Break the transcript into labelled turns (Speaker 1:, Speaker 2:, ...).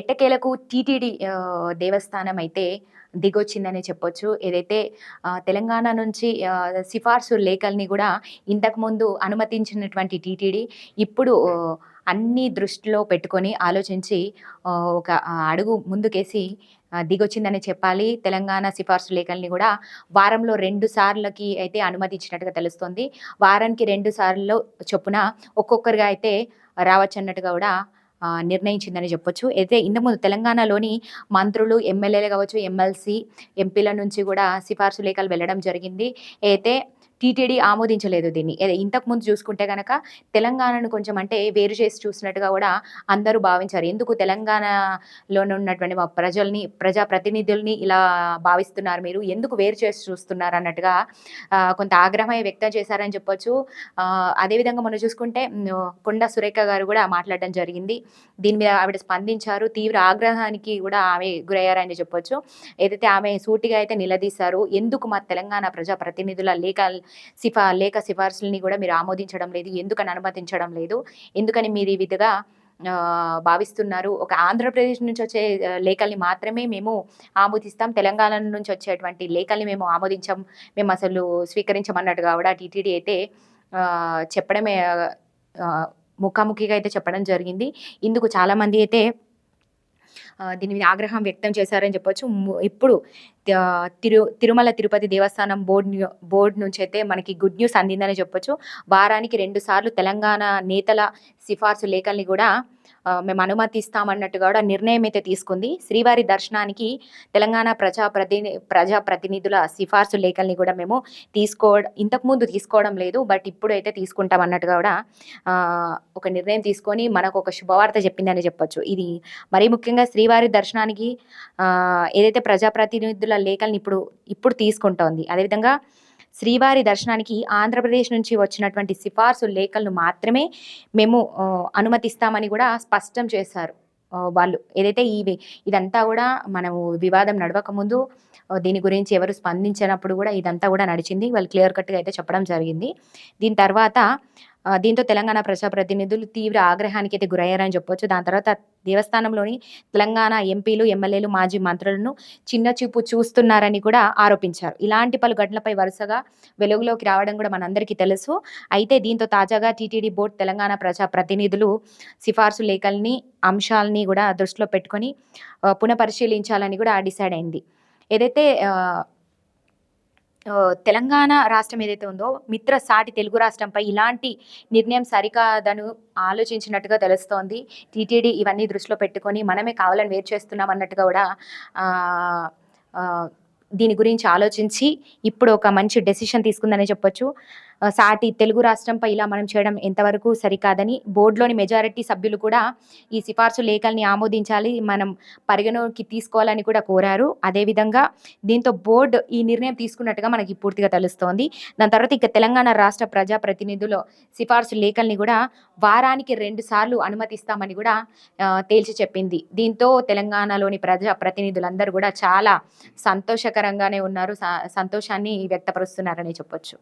Speaker 1: ఎట్టకేలకు టీటీడీ దేవస్థానం అయితే దిగొచ్చిందని చెప్పొచ్చు. ఏదైతే తెలంగాణ నుంచి సిఫార్సు లేఖల్ని కూడా ఇంతకుముందు అనుమతించినటువంటి టీటీడీ ఇప్పుడు అన్ని దృష్టిలో పెట్టుకొని ఆలోచించి ఒక అడుగు ముందుకేసి దిగొచ్చిందని చెప్పాలి. తెలంగాణ సిఫార్సు లేఖల్ని కూడా వారంలో రెండు సార్లకి అయితే అనుమతి ఇచ్చినట్టుగా తెలుస్తుంది. వారానికి రెండు సార్లు చొప్పున ఒక్కొక్కరిగా అయితే రావచ్చు అన్నట్టుగా కూడా నిర్ణయించిందని చెప్పొచ్చు. అయితే ఇంతకుముందు తెలంగాణలోని మంత్రులు ఎమ్మెల్యేలు కావచ్చు ఎమ్మెల్సీ ఎంపీల నుంచి కూడా సిఫార్సు లేఖలు వెళ్ళడం జరిగింది. అయితే టీటీడీ ఆమోదించలేదు దీన్ని. ఇంతకు ఇంతకుముందు చూసుకుంటే కనుక తెలంగాణను కొంచెం అంటే వేరు చేసి చూసినట్టుగా కూడా అందరూ భావించారు. ఎందుకు తెలంగాణలోనే ఉన్నటువంటి మా ప్రజల్ని ప్రజాప్రతినిధుల్ని ఇలా భావిస్తున్నారు మీరు? ఎందుకు వేరు చేసి చూస్తున్నారు అన్నట్టుగా కొంత ఆగ్రహం వ్యక్తం చేశారని చెప్పొచ్చు. అదేవిధంగా మనం చూసుకుంటే కొండ సురేఖ గారు కూడా మాట్లాడడం జరిగింది. దీని మీద ఆవిడ స్పందించారు. తీవ్ర ఆగ్రహానికి కూడా ఆమె గురయ్యారని చెప్పొచ్చు. ఏదైతే ఆమె సూటిగా అయితే నిలదీశారు ఎందుకు మా తెలంగాణ ప్రజా ప్రతినిధుల లేఖ సిఫా లేఖ సిఫార్సుల్ని కూడా మీరు ఆమోదించడం లేదు ఎందుకని అనుమతించడం లేదు. ఎందుకని మీరు ఈ విధంగా భావిస్తున్నారు? ఒక ఆంధ్రప్రదేశ్ నుంచి వచ్చే లేఖల్ని మాత్రమే మేము ఆమోదిస్తాం. తెలంగాణ నుంచి వచ్చేటువంటి లేఖల్ని మేము ఆమోదించం. మేము అసలు స్వీకరించమన్నట్టుగా కూడా టీటీడీ అయితే చెప్పడమే ముఖాముఖిగా అయితే చెప్పడం జరిగింది. ఇందుకు చాలామంది అయితే దీని మీద ఆగ్రహం వ్యక్తం చేశారని చెప్పొచ్చు. ము- ఇప్పుడు తిరు తిరుమల తిరుపతి దేవస్థానం బోర్డు బోర్డు నుంచి అయితే మనకి గుడ్ న్యూస్ అందిందని చెప్పొచ్చు. వారానికి రెండు సార్లు తెలంగాణ నేతల సిఫార్సు లేఖల్ని కూడా మేము అనుమతిస్తామన్నట్టు కూడా నిర్ణయం అయితే తీసుకుంది. శ్రీవారి దర్శనానికి తెలంగాణ ప్రజా ప్రతిని ప్రజా ప్రతినిధుల సిఫార్సు లేఖల్ని కూడా మేము తీసుకో ఇంతకుముందు తీసుకోవడం లేదు బట్ ఇప్పుడు అయితే తీసుకుంటాం అన్నట్టుగా కూడా ఒక నిర్ణయం తీసుకొని మనకు ఒక శుభవార్త చెప్పిందని చెప్పొచ్చు. ఇది మరీ ముఖ్యంగా శ్రీవారి దర్శనానికి ఏదైతే ప్రజాప్రతినిధుల లేఖల్ని ఇప్పుడు ఇప్పుడు తీసుకుంటోంది అదేవిధంగా శ్రీవారి దర్శనానికి ఆంధ్రప్రదేశ్ నుంచి వచ్చినటువంటి సిఫార్సు లేఖలను మాత్రమే మేము అనుమతిస్తామని కూడా స్పష్టం చేశారు వాళ్ళు. ఏదైతే ఇవి ఇదంతా కూడా మనము వివాదం నడవకముందు దీని గురించి ఎవరు స్పందించినప్పుడు కూడా ఇదంతా కూడా నడిచింది. వాళ్ళు క్లియర్ కట్గా అయితే చెప్పడం జరిగింది. దీని తర్వాత దీంతో తెలంగాణ ప్రజాప్రతినిధులు తీవ్ర ఆగ్రహానికి అయితే గురయ్యారని చెప్పొచ్చు. దాని తర్వాత దేవస్థానంలోని తెలంగాణ ఎంపీలు ఎమ్మెల్యేలు మాజీ మంత్రులను చిన్న చూపు చూస్తున్నారని కూడా ఆరోపించారు. ఇలాంటి పలు ఘటనలపై వరుసగా వెలుగులోకి రావడం కూడా మనందరికీ తెలుసు. అయితే దీంతో తాజాగా టీటీడీ బోర్డు తెలంగాణ ప్రజా ప్రతినిధులు సిఫార్సు లేఖల్ని అంశాలని కూడా దృష్టిలో పెట్టుకొని పునఃపరిశీలించాలని కూడా డిసైడ్ అయింది. ఏదైతే తెలంగాణ రాష్ట్రం ఏదైతే ఉందో మిత్ర సాటి తెలుగు రాష్ట్రంపై ఇలాంటి నిర్ణయం సరికాదను ఆలోచించినట్టుగా తెలుస్తోంది. టీటీడీ ఇవన్నీ దృష్టిలో పెట్టుకొని మనమే కావాలని వేరు చేస్తున్నాం అన్నట్టుగా కూడా దీని గురించి ఆలోచించి ఇప్పుడు ఒక మంచి డెసిషన్ తీసుకుందని చెప్పొచ్చు. సాటి తెలుగు రాష్ట్రంపై ఇలా మనం చేయడం ఎంతవరకు సరికాదని బోర్డులోని మెజారిటీ సభ్యులు కూడా ఈ సిఫార్సు లేఖల్ని ఆమోదించాలి మనం పరిగణలోకి తీసుకోవాలని కూడా కోరారు. అదేవిధంగా దీంతో బోర్డు ఈ నిర్ణయం తీసుకున్నట్టుగా మనకి పూర్తిగా తెలుస్తోంది. దాని తర్వాత ఇక తెలంగాణ రాష్ట్ర ప్రజా ప్రతినిధులు సిఫార్సు లేఖల్ని కూడా వారానికి రెండు సార్లు అనుమతిస్తామని కూడా తేల్చి చెప్పింది. దీంతో తెలంగాణలోని ప్రజా ప్రతినిధులందరూ కూడా చాలా ఆహ్లాదకరంగానే ఉన్నారు. స- సంతోషాన్ని వ్యక్తపరుస్తున్నారని చెప్పొచ్చు.